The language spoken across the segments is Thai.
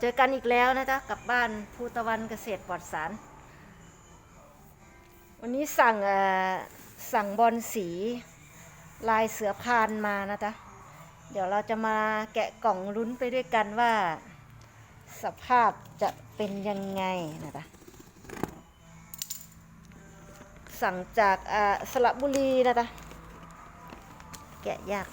เจอกันอีกแล้วนะจ๊ะกับบ้านภูตะวันเกษตรปลอดสาร วันนี้สั่งสั่งบอลสีลายเสือพานมานะจ๊ะเดี๋ยวเราจะมาแกะกล่องลุ้นไปด้วยกันว่า สภาพจะเป็นยังไงนะจ๊ะสั่งจากสระบุรีนะจ๊ะแกะยาก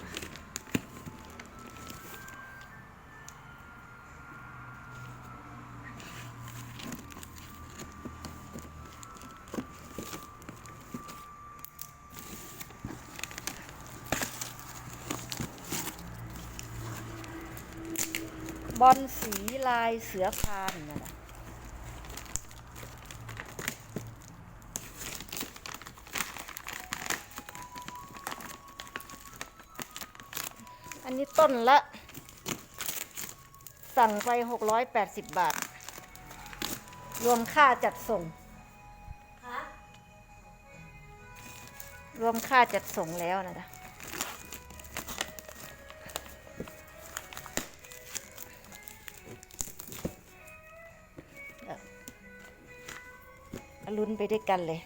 บอลสีลายเสือพานนะจ๊ะอันนี้ต้นละ สั่งไป 680 บาท รวมค่าจัดส่งคะรวมค่าจัดส่งแล้วนะจ๊ะ ลุ้นไปด้วยกันเลย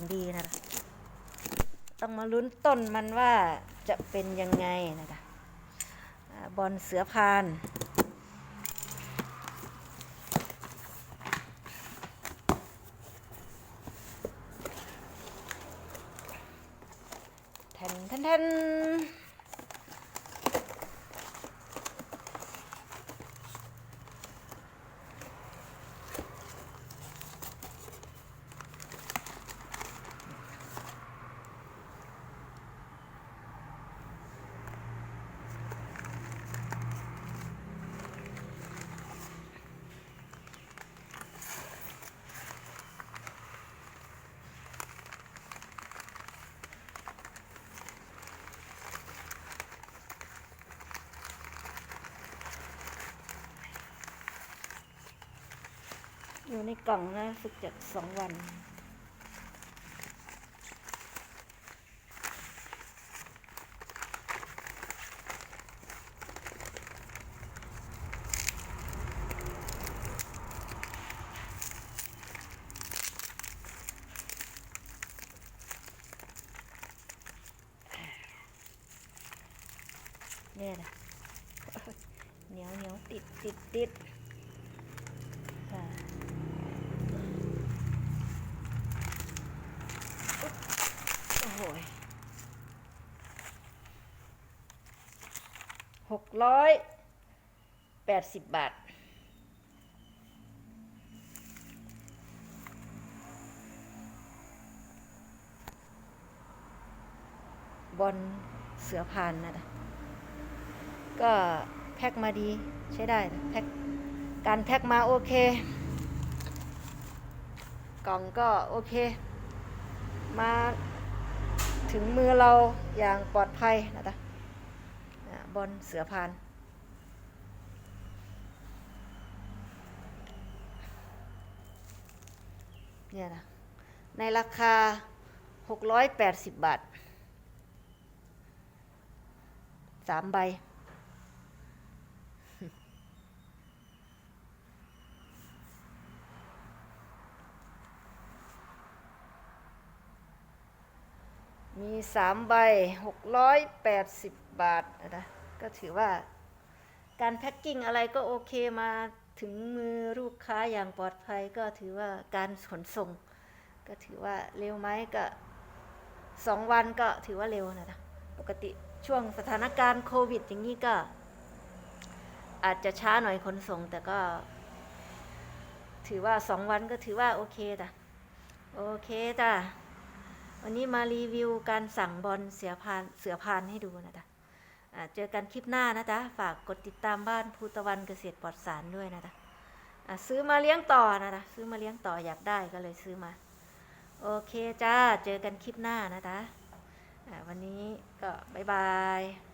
มางดีนะจ๊ะต้องมาลุ้นต้นมันว่าจะเป็นยังไงนะคะบอลเสือพานแทนแทน อยู่ในกล่องนะฝึกจากสองวันเนี่ยนะเหนียวเหนียวติดติดติดอ่าโอ้โหย หกร้อยแปดสิบบาท บอลเสือพานนะจ๊ะก็แพ็คมาดีใช้ได้แพ็คการแพ็คมาโอเค กล่องก็โอเค มาถึงมือเราอย่างปลอดภัยนะจ๊ะ บอลเสือพาน เนี่ยนะ ในราคา 680 บาทสามใบ มีสามใบหกร้อยแปดสิบบาทนะ ก็ถือว่า การแพ็คกิ้งอะไรก็โอเคมาถึงมือลูกค้าอย่างปลอดภัยก็ถือว่าการขนส่ง ก็ถือว่าเร็วไหมก็สองวันก็ถือว่าเร็วนะนะปกติช่วงสถานการณ์โควิด อย่างนี้ก็ อาจจะช้าหน่อยขนส่ง แต่ก็ ถือว่าสองวันก็ถือว่าโอเคจ้ะโอเคจ้ะวันนี้มารีวิวการสั่งบอลเสือพานเสือพานให้ดูนะจ๊ะ เจอกันคลิปหน้านะจ๊ะ ฝากกดติดตามบ้านภูตะวันเกษตรปลอดสารด้วยนะจ๊ะซื้อมาเลี้ยงต่อนะจ๊ะ ซื้อมาเลี้ยงต่ออยากได้ก็เลยซื้อมา โอเคจ้า เจอกันคลิปหน้านะจ๊ะวันนี้ก็บายบาย